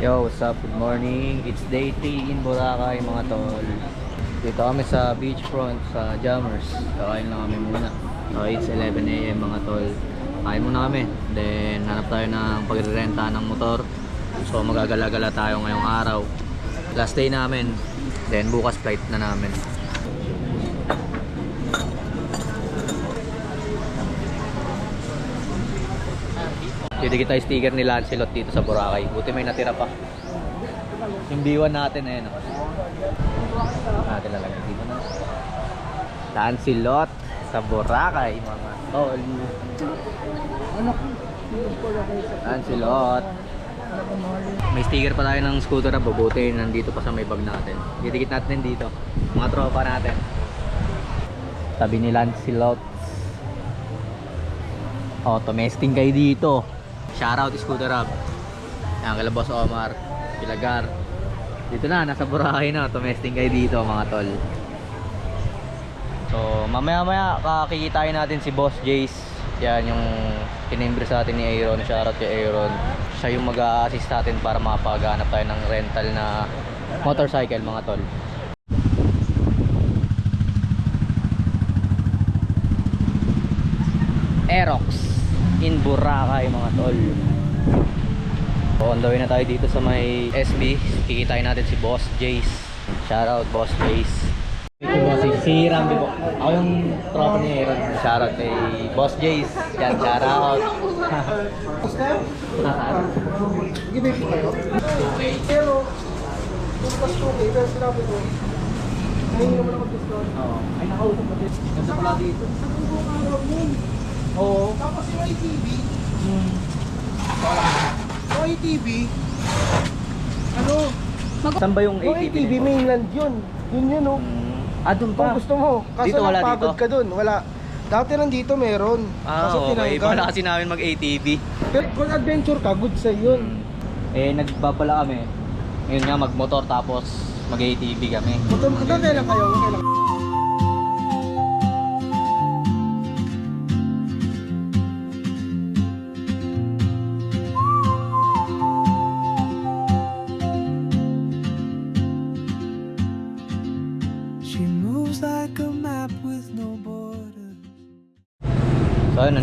Yo, what's up? Good morning. It's day 3 in Boracay mga tol. Dito kami sa beachfront sa Jammers. Kakain lang kami muna. So, it's 11 a.m. mga tol. Kain muna kami. Then, hanap tayo ng pagrerenta ng motor. So, magagala-gala tayo ngayong araw. Last day namin. Then, bukas flight na namin. Didikit tayo sticker ni Lancelot dito sa Boracay. Buti may natira pa. Yung B1 natin eh, no? Natin lalagay dito na. Lancelot sa Boracay, mga tol. Lancelot. May sticker pa tayo ng scooter na bubuti nandito pa sa may bag natin. Didikit natin dito. Mga tropa natin. Sabi ni Lancelot. Oh, tumesting kayo dito. Shoutout Scooter Hub. Yan, kala Boss Omar, Pilagar. Dito na, nasa Boracay na. Tumesting kayo dito mga tol. So, mamaya-maya kakikitain natin si Boss Jace. Yan yung tinimbre sa atin ni Aaron. Shoutout kay Aaron. Siya yung mag-a-assist natin para mapaghanap tayo ng rental na motorcycle mga tol. Aerox in Boracay mga tol. So, on the way na tayo dito sa may SB. Kikitain natin si Boss Jace. Shoutout Boss Jace. Ito boss, si, Rambi po. Ako yung tropa ni Aaron. Shoutout kay Boss Jace. Yan, shoutout. Po kayo? Okay. Pero, kung mas okay, pero sinabi ko, ngayon naman ako discount. Oo. Ay, nakausap ko din. Ganda pala dito. Oo. Tapos yung ITV, Hmm. yung ITV, ano, Saan ba yung yung ATV? ITV mainland yun. Yun yun oh. Hmm. Ah, dun Kung pa. gusto mo. Kaso Dito wala napagod dito? ka dun. Wala. Dati nandito meron. Ah, Kaso okay. tinanggal. Bala kasi namin mag-ATV. Pero kung adventure ka, good sa yun. Eh, nagbabala kami. Ngayon nga, magmotor tapos mag-ATV kami. Motor, ito kailan kayo? Kailan?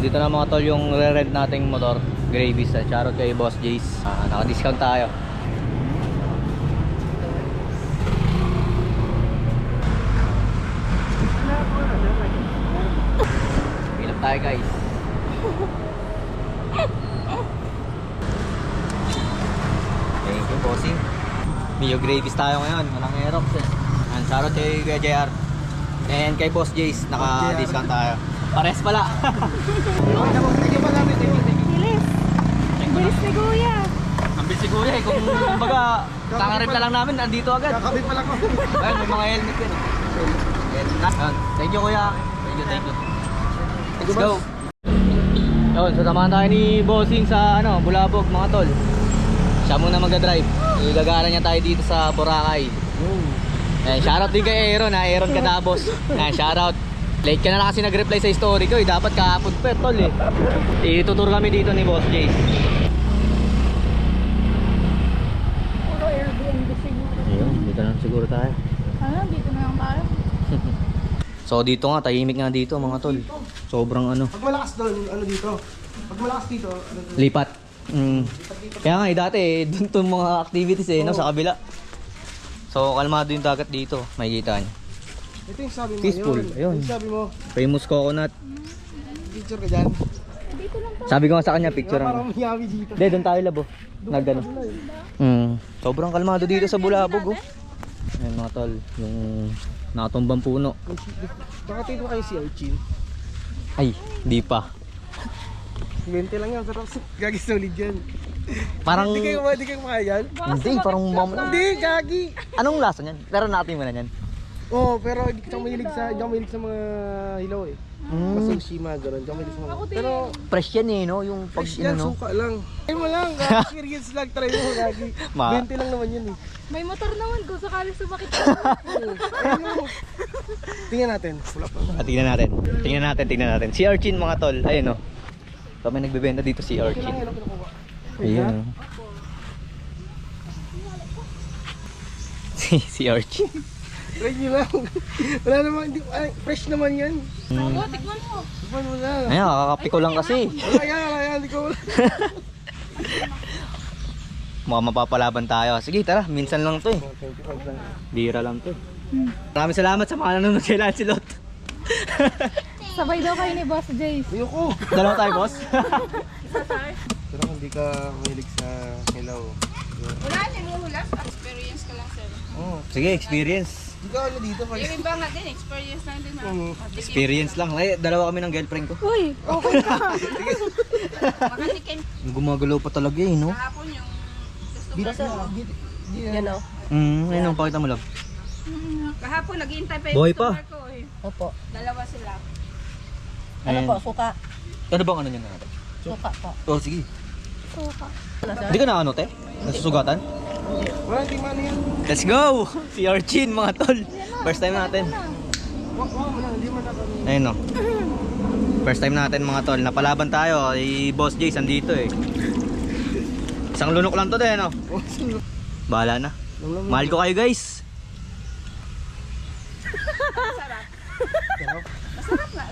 Nandito na mga tol yung re-rent nating motor. Gravies sa Charot kay Boss Jace. Ah, naka-discount tayo. Pilap tayo guys. Thank you, bossing. Mio Gravies tayo ngayon. Walang Aerox eh. And Charot kay JR. And kay Boss Jace, naka-discount tayo. Pares pala. Bilis! Bilis ni Kuya! Ang bilis si Kuya eh. Kung kumbaga, kangarip na lang namin, andito agad. Kakabit pa lang ako. Ayun, may mga helmet yun. oh. Ayun. Thank you Kuya. Thank you, thank you. Let's go. Yun, so samahan tayo ni Bossing sa ano, Bulabog mga tol. Siya muna magdadrive. Igagala niya tayo dito sa Boracay. Eh, shoutout din kay Aaron ha, Aaron Kadabos. Eh, shoutout. Late ka na lang kasi nag-reply sa story ko eh. Dapat kahapon pa eh, tol eh. Itutur kami dito ni Boss Jace. Puro Airbnb siguro. Ayun, dito na siguro tayo. Ano, dito na lang tayo. So dito nga, tahimik nga dito mga tol. Sobrang ano. Pag malakas doon, ano dito? Pag malakas dito, ano doon? Lipat. Mm. Kaya nga eh, dati eh, dun to mga activities eh, no, sa kabila. So, kalmado yung dagat dito, makikita niyo. Ito yung sabi mo. Peaceful, yun. ayun. Yung sabi mo, Famous coconut. picture ka dyan. Dito lang. Sabi ko nga sa kanya, picture Parang ang... mayawi dito. Hindi, doon tayo labo. Nagano. Mm. Sobrang kalmado dito sa Bulabog, oh. Ayun mga tol, yung nakatumbang puno. Baka mo kayo si Archin. Ay, di pa. 20 lang yan, pero gagi solid yan. Parang... Hindi kayo, hindi kayo makaya yan. Hindi, parang. Hindi, gagi! Anong lasa niyan? Pero natin mo na yan. Oo, oh, pero hindi ka mahilig sa, hindi ako mahilig sa mga hilaw eh. Mm. Mas sushi, mga ganun. Hindi ako mahilig sa mga... Ako din. Pero, Fresh yan eh, no? Yung pag, fresh yan, ano, suka lang. Try mo lang, experience lang, try mo, gagi. Ma- 20 lang naman yun eh. May motor naman kung sakali sumakit ka. Ayun mo. Tingnan natin. Pa. Ah, tingnan natin. Tingnan natin, tingnan natin. Si Archin mga tol. Ayun oh. So may nagbebenta dito si Archin. Ayun. oh. si Archie. Try nyo lang. Wala naman, hindi, ay, fresh naman yan. Tikman mo. Tikman mo na. Ayun, kakakapi ko lang kasi. Wala yan, wala yan, hindi ko wala. Mukhang mapapalaban tayo. Sige, tara. Minsan lang to eh. 25 lang. Bira lang to. Maraming salamat sa mga nanonood kay Lancelot. Sabay daw kayo ni Boss Jace. Ayoko. Dalawa tayo, boss. Pero kung hindi ka mahilig sa hilaw. Wala, niluhula. Experience ka lang, sir. Oo. Sige, experience. Hindi ka ano dito. Yung iba nga din, experience lang din. Oo. Experience lang. Ay, dalawa kami ng girlfriend ko. Uy, okay ka. Makatikim Gumagalaw pa talaga eh, no? kahapon yung Di customer na ko. di, di, ano. Mm, ayun, ang pakita mo lang. Kahapon, naghihintay pa Buhay yung pa. customer ko eh. Opo. Dalawa sila. Ano po, suka. Ano bang ano niya natin? Suka po. Oh, sige. Suka. Hindi ka na ano, te? Nasusugatan? Let's go! Si Archin, mga tol. First time natin. Ayun, no? First time natin, mga tol. Napalaban tayo. Si Boss Jace andito eh. Isang lunok lang to, din, no? Oh, sino? Bahala na. Mahal ko kayo, guys. Masarap nga.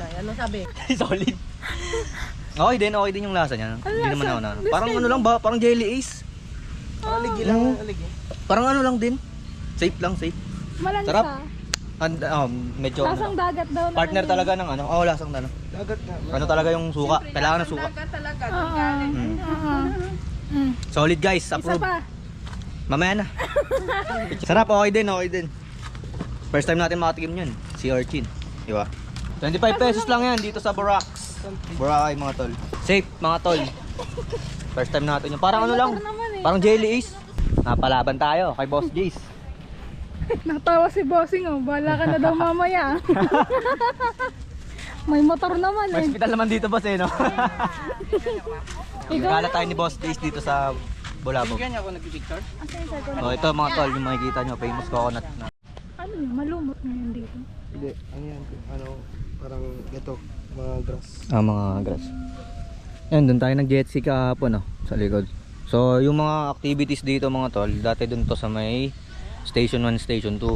Ay, ano sabi? Solid. Okay din, okay din yung lasa niya. Hindi naman ako na. Parang ano lang ba? Parang jelly ace. Aligi lang, Mm. aligi. Parang ano lang din. Safe lang, safe. Malansa. Sarap. And, um, medyo Lasang ano, dagat daw. na partner ano. talaga ng ano. Oo, lasang ano. Dagat nga. Ano talaga yung suka. Kailangan ng suka. Dagat talaga. Oo. galing. Mm. Oo. Mm. Solid guys, Isa approve. pa. Mamaya na. Sarap, okay din, okay din. First time natin makatikim yun. Si Orchin. Di ba? 25 pesos lang yan dito sa Boracay. Boracay mga tol. Safe mga tol. First time natin yun. Parang ano lang. eh. Parang jelly ace. Napalaban tayo kay Boss Jace. Natawa si Bossing oh. Bala ka na daw mamaya. May motor naman May eh. hospital naman dito boss eh no. Ikaw Gala tayo ni Boss Jace dito sa Bulabog. Ganyan ako nagpipicture. Oh, ito mga tol, yung makikita nyo, famous coconut na. Ano yun? Malumot na yun dito. Hindi, ano yan? Ano, parang ito, mga grass. Ah, mga grass. Yan, doon tayo nag-jet ski kahapon, no, sa likod. So, yung mga activities dito mga tol, dati doon to sa may Station 1, Station 2.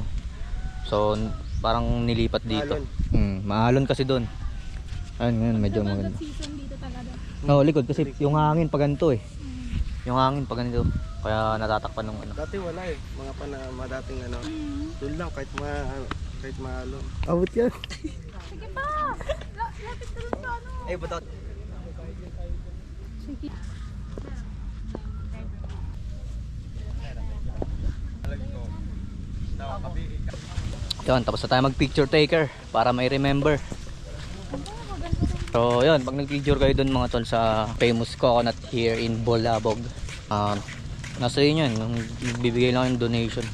So, parang nilipat dito. Hmm, maalon kasi doon. Ayun, ngayon, medyo maganda. Season dito talaga. Oo, likod kasi yung hangin pag ganito eh. Yung hangin pag ganito. Kaya natatakpan ng ano. Dati wala eh, mga pana, mga dating ano. Doon lang, kahit ma, kahit maalo. Abot yan. Sige pa! La- Lapit ka dun sa ano. Ay, butot. Sige. Yun, tapos na tayo mag picture taker para may remember. So yun, pag nag-picture kayo dun mga tol sa famous coconut here in Bolabog. Um, nasa yun yun, bibigay lang yung donation.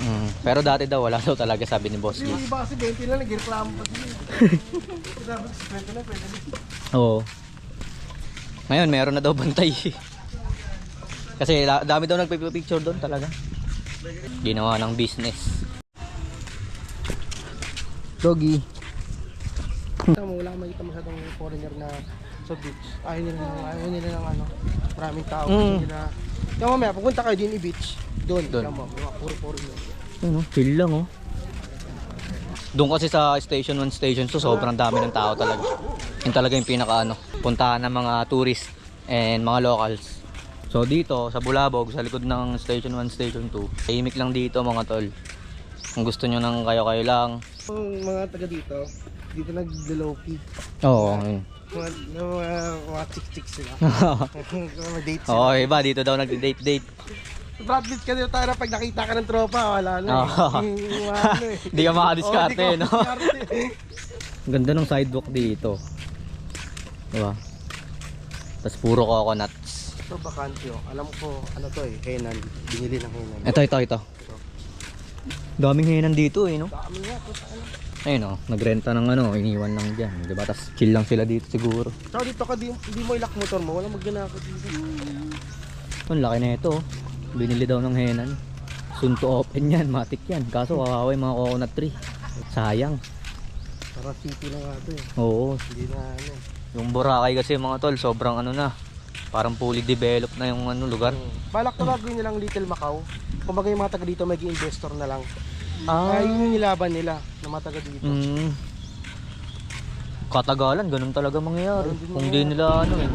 Mm, pero dati daw wala daw talaga sabi ni Boss Yung iba kasi 20 lang, nagreklamo pa sila. Dapat 50 lang, pwede din. Oo. Ngayon meron na daw bantay. Kasi da- dami daw nagpipicture doon talaga. Ginawa ng business. Doggy. Tama mo, wala kang makita masyadong foreigner na sa beach. Ayaw nila ng, ayaw nila ng ano, maraming tao. Mm. Nila. Kaya mamaya, pupunta kayo din i-beach. Doon, Doon. Mo, mga puro foreigner. Ano, chill lang oh. Doon kasi sa station 1, station 2, sobrang dami ng tao talaga. Yun talaga yung pinaka ano, puntahan ng mga tourist and mga locals. So dito sa Bulabog, sa likod ng station 1, station 2, tahimik lang dito mga tol. Kung gusto nyo ng kayo-kayo lang. Yung mga taga dito, dito nag-low-key. Oo, yun. Mga, mga, mga chick-chick sila. mga sila. Oo, iba dito daw nagde-date-date. Brad Pitt ka dito tayo na pag nakita ka ng tropa, wala na. Oo. eh. Yung mga ano eh. Hindi ka makadiskarte, Oo, di ka no? makadiskarte. Ganda ng sidewalk dito. Diba? Tapos puro coconuts. Ito bakante oh. Alam ko, ano to eh, Henan. Binili ng Henan. Ito, ito, ito. Daming hinan dito eh, no? Dami nga to sa ano. Ayun oh, nagrenta ng ano, iniwan lang dyan. Diba? Tapos chill lang sila dito siguro. Tsaka dito ka, di, di mo ilak motor mo, wala magnanakot dito. Ang laki na ito oh. Binili daw ng henan. Soon to open yan, matik yan. Kaso kawawa yung mga coconut tree. Sayang. Para city lang nga eh. Oo. Hindi na ano. Yung Boracay kasi mga tol, sobrang ano na. Parang fully developed na yung ano lugar. Hmm. Balak ko gagawin nilang Little Macau. kumbaga yung mga taga dito may investor na lang. Ah. Kaya yun yung nilaban nila na mga taga dito. Mm. Katagalan, ganun talaga mangyayari. Kung di nila ano eh.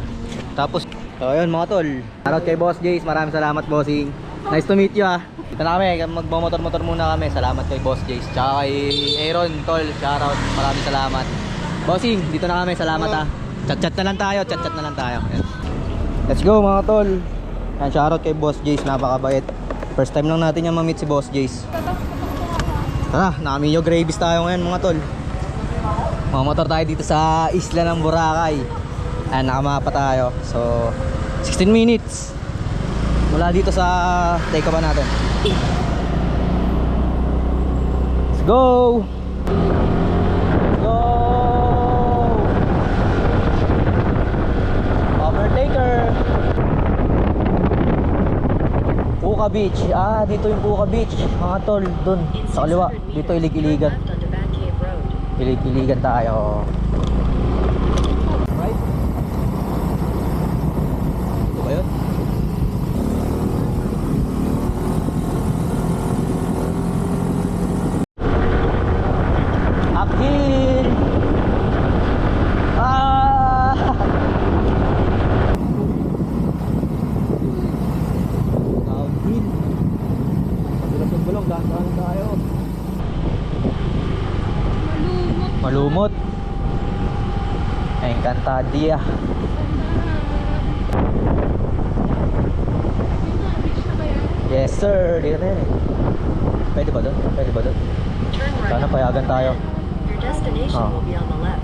Tapos, so ayun mga tol. Shoutout kay Boss Jace, maraming salamat bossing. Nice to meet you ah. Dito na kami, magmamotor-motor muna kami. Salamat kay Boss Jace. Tsaka kay Aaron, tol, shoutout. Maraming salamat. Bossing, dito na kami, salamat ah. Chat-chat na lang tayo, chat-chat na lang tayo. Let's go mga tol. Yan, shoutout kay Boss Jace, napakabait. First time lang natin yung ma-meet si Boss Jace. Tara, nakamiyo gravies tayo ngayon mga tol. Mamotor tayo dito sa isla ng Boracay. Ayan, nakamapa tayo. So, 16 minutes. Mula dito sa take pa natin. Let's go! Let's go! Overtaker! Puka Beach. Ah, dito yung Puka Beach. Mga tol, dun. Sa kaliwa. Dito ilig-iligan. Ilig-iligan tayo. Right? Ito ba yun? Uphill! Ah! Downhill. Pagulas ng bulong, dahan-dahan tayo. Malumot. Encantadia. Yes sir, dito na yun eh. Pwede ba doon? Pwede ba doon? Sana payagan tayo. Your destination Oh. will be on the left.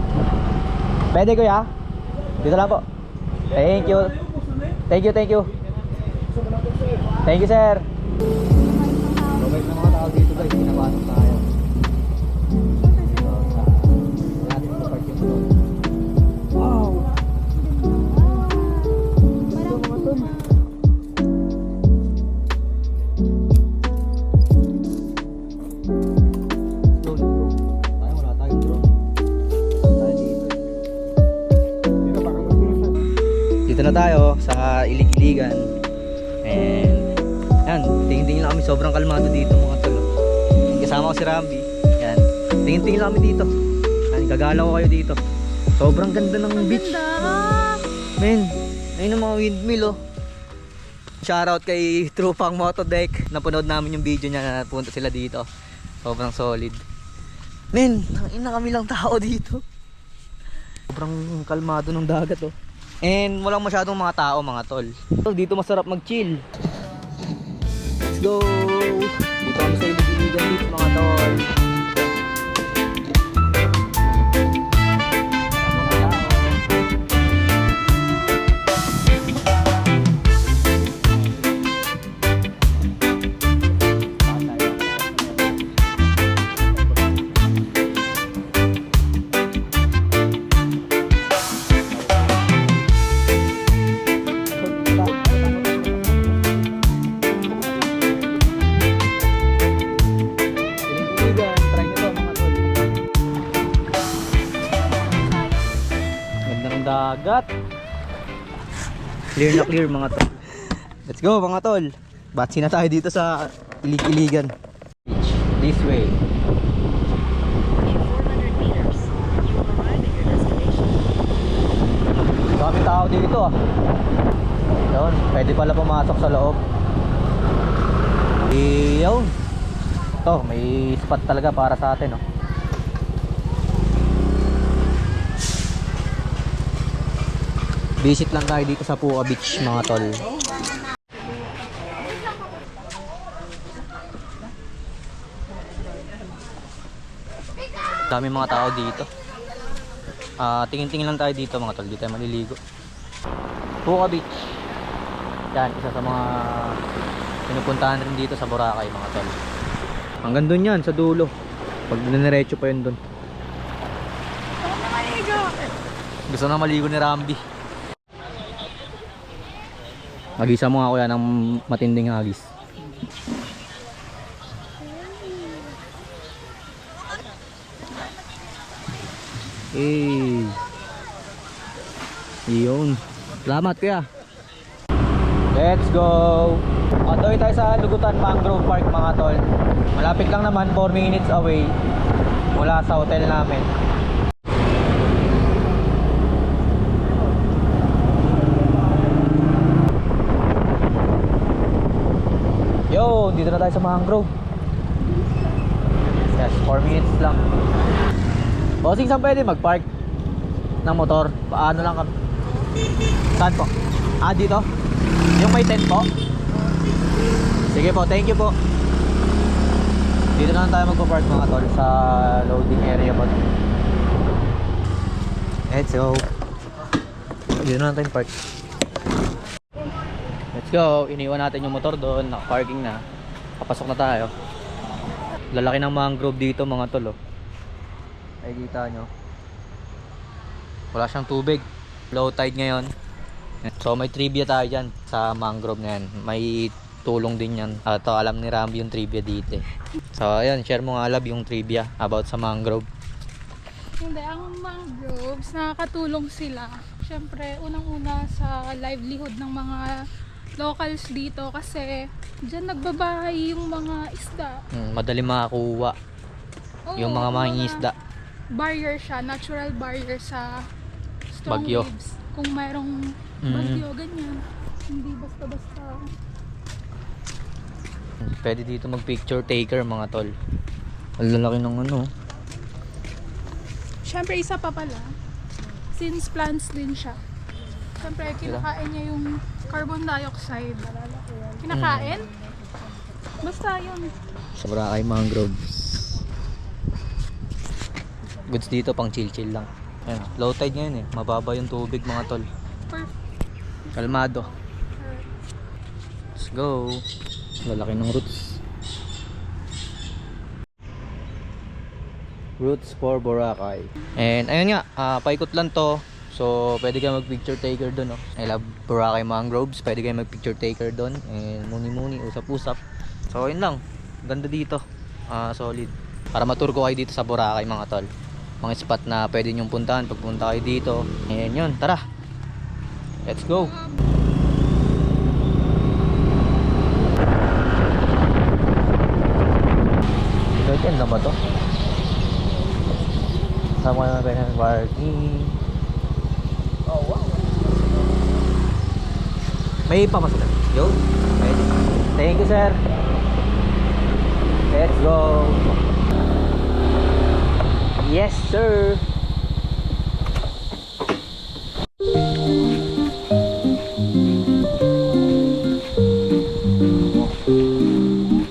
Pwede kuya? Dito lang po. Thank you. Thank you, thank you. Thank you sir. Mabait na mga tao dito guys, pinapasok tayo. Dito na tayo sa Ilig-Iligan. And yan, tingin-tingin lang kami sobrang kalmado dito mga tol. Kasama ko si Rambi. Yan. Tingin-tingin lang kami dito. Yan, gagalaw ko kayo dito. Sobrang ganda ng beach. Men, ayun ang mga windmill oh. Shoutout kay Trupang Motodeck. Napanood namin yung video niya na punta sila dito. Sobrang solid. Men, ina kami lang tao dito. Sobrang kalmado ng dagat oh. And walang masyadong mga tao mga tol. Dito masarap mag-chill. Let's go! Clear na clear mga tol. Let's go mga tol. Batsi na tayo dito sa Ilig-Iligan. This way. In 400 meters, you will arrive at your destination. Dami tao dito ah. Yun, pwede pala pumasok sa loob. Eh, yun. Ito, may spot talaga para sa atin, oh. Visit lang tayo dito sa Puka Beach, mga tol. Dami mga tao dito. Ah, tingin-tingin lang tayo dito mga tol, dito tayo maliligo. Puka Beach. Yan, isa sa mga pinupuntahan rin dito sa Boracay mga tol. Hanggang doon yan, sa dulo. Pag diniretso pa yun doon. Gusto na maligo ni Rambi. Agisa mo nga kuya ng matinding agis. Eh. Iyon. Salamat kuya. Let's go! Way tayo sa Lugutan Mangrove Park mga tol. Malapit lang naman, 4 minutes away mula sa hotel namin. Yo, dito na tayo sa mangrove. Yes, 4 minutes lang. Bossing, saan pwede mag-park ng motor? Paano lang kami? Saan po? Ah, dito? Yung may tent po? Sige po, thank you po. Dito na lang tayo magpa-park mga tol sa loading area po. Let's go. Dito na lang tayo park. Let's go. Iniwan natin yung motor doon. Naka-parking na. Papasok na tayo. Lalaki ng mangrove dito mga tol. Oh. Ay kita nyo. Wala siyang tubig. Low tide ngayon. So may trivia tayo dyan sa mangrove na yan. May tulong din yan. Uh, to alam ni Rambi yung trivia dito. eh. So ayun, share mo nga lab yung trivia about sa mangrove. Hindi, ang mangroves, nakakatulong sila. Siyempre, unang-una sa livelihood ng mga locals dito kasi dyan nagbabahay yung mga isda. Hmm, madali makakuha Oo, yung mga mangingisda. barrier siya, natural barrier sa strong Bagyo. waves. Kung mayroong Mm. bagyo, ganyan. Hindi basta-basta. Pwede dito mag picture taker mga tol. Ang lalaki ng ano. Siyempre, isa pa pala, since plants din siya, siyempre, kinakain niya yung carbon dioxide. Kinakain? Basta yun. Sa Boracay Mangroves. Goods dito pang chill chill lang. Ayan, low tide ngayon eh. Mababa yung tubig mga tol. Perfect. Kalmado. Let's go. Lalaki ng roots. Roots for Boracay. And ayun nga, ah, paikot lang to. So, pwede kayo mag-picture taker doon. No? I love Boracay Mangroves. Pwede kayo mag-picture taker doon. And muni-muni, usap-usap. So, ayun lang. Ganda dito. Ah, solid. Para matur ko kayo dito sa Boracay mga tol. Mga spot na pwede nyong puntahan pag punta kayo dito. Ayan yun, tara. Let's go. Third end na ba to? Saan mo naman ng parking? Oh, wow. May pamasok na. Yo. Thank you, sir. Let's go. Yes, sir.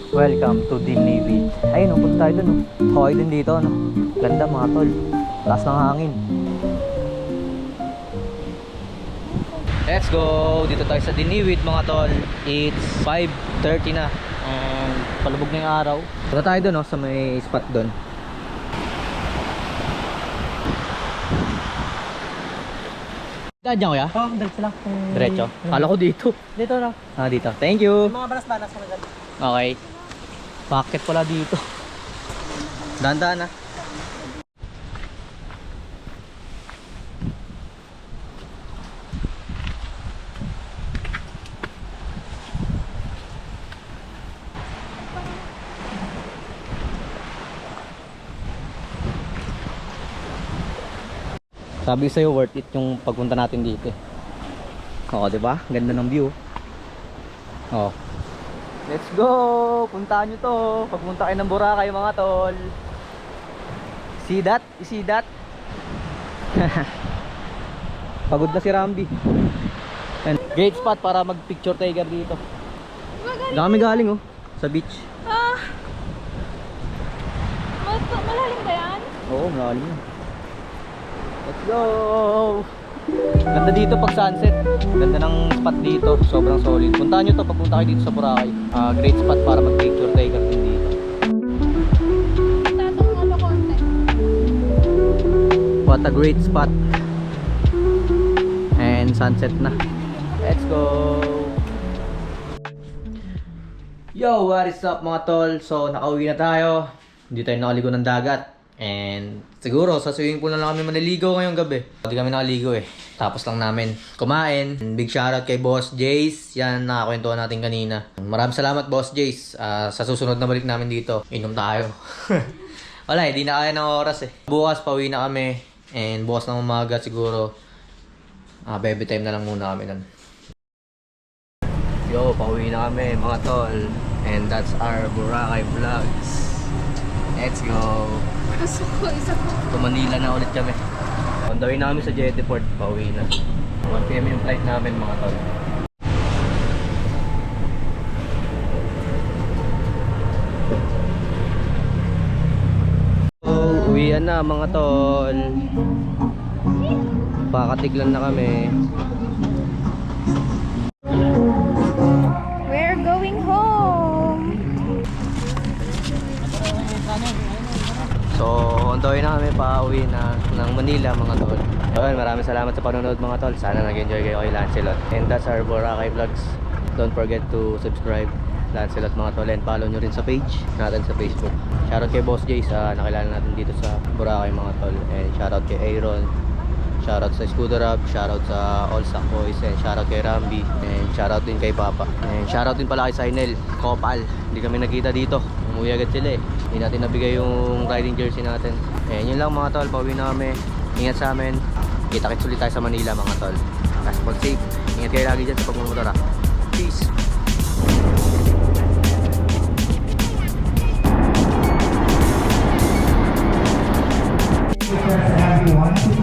Welcome to Dinivit. Ayun, oh, punta tayo dun. Oh. Okay din dito, no? Ganda mga tol. Taas ng hangin. Let's go! Dito tayo sa Diniwit mga tol. It's 5.30 na. Um, palubog na yung araw. Punta tayo dun, no? Sa may spot dun. Daan dyan kuya? Oh, dahil sila. Diretso. Kala ko dito. Dito na. Ah, dito. Thank you. Mga balas-balas ko na. Okay. Bakit pala dito? Dahan-dahan na. Sabi ko sa'yo, worth it yung pagpunta natin dito. eh. Oo, di ba? Ganda ng view. Oh. Let's go! Puntahan nyo to. Pagpunta kayo ng Boracay mga tol. See that? You see that? Pagod na si Rambi. And great spot para mag picture taker dito. Dami galing oh. Sa beach. Ah! Mal- malalim ba yan? Oo, malalim. Let's go! Ganda dito pag sunset. Ganda ng spot dito. Sobrang solid. Puntahan nyo to pag punta kayo dito sa Boracay. Ah, great spot para mag picture taker din dito. What a great spot. And sunset na. Let's go. Yo, what is up mga tol? So, nakauwi na tayo. Hindi tayo nakaligo ng dagat. And Siguro, sa swimming pool na lang kami maniligo ngayong gabi. Hindi kami nakaligo eh. Tapos lang namin kumain. Big shoutout kay Boss Jace. Yan, nakakwentuhan natin kanina. Maraming salamat, Boss Jace. Ah, sa susunod na balik namin dito, inom tayo. Wala, hindi na kaya ng oras eh. Bukas, pauwi na kami. And bukas ng umaga siguro, ah baby time na lang muna kami nun. Yo, pauwi na kami mga tol. And that's our Boracay Vlogs. Let's go! Gusto ko, isa ko. To Manila na ulit kami. On the way na kami sa Jetty Port, pauwi na. 1pm yung flight namin mga tol. So, uwian na mga tol. Pakatiglan na kami. On na kami pa uwi na ng Manila mga tol. Ayun, maraming salamat sa panonood mga tol. Sana nag-enjoy kayo kay Lancelot. And that's our Boracay Vlogs. Don't forget to subscribe Lancelot mga tol and follow nyo rin sa page natin sa Facebook. Shoutout kay Boss Jay sa nakilala natin dito sa Boracay mga tol. And shoutout kay Aaron. Shoutout sa Scooter Hub, shoutout sa All Stock Boys, and shoutout kay Rambi, and shoutout din kay Papa. And shoutout din pala kay Sainel, Kopal. Hindi kami nakita dito. Umuwi agad sila eh. Hindi natin nabigay yung riding jersey natin. And yun lang mga tol, pauwi na kami. Ingat sa amin. Kita-kits ulit tayo sa Manila mga tol. Passport safe. Ingat kayo lagi dyan sa pagmumotor ah. Peace! everyone.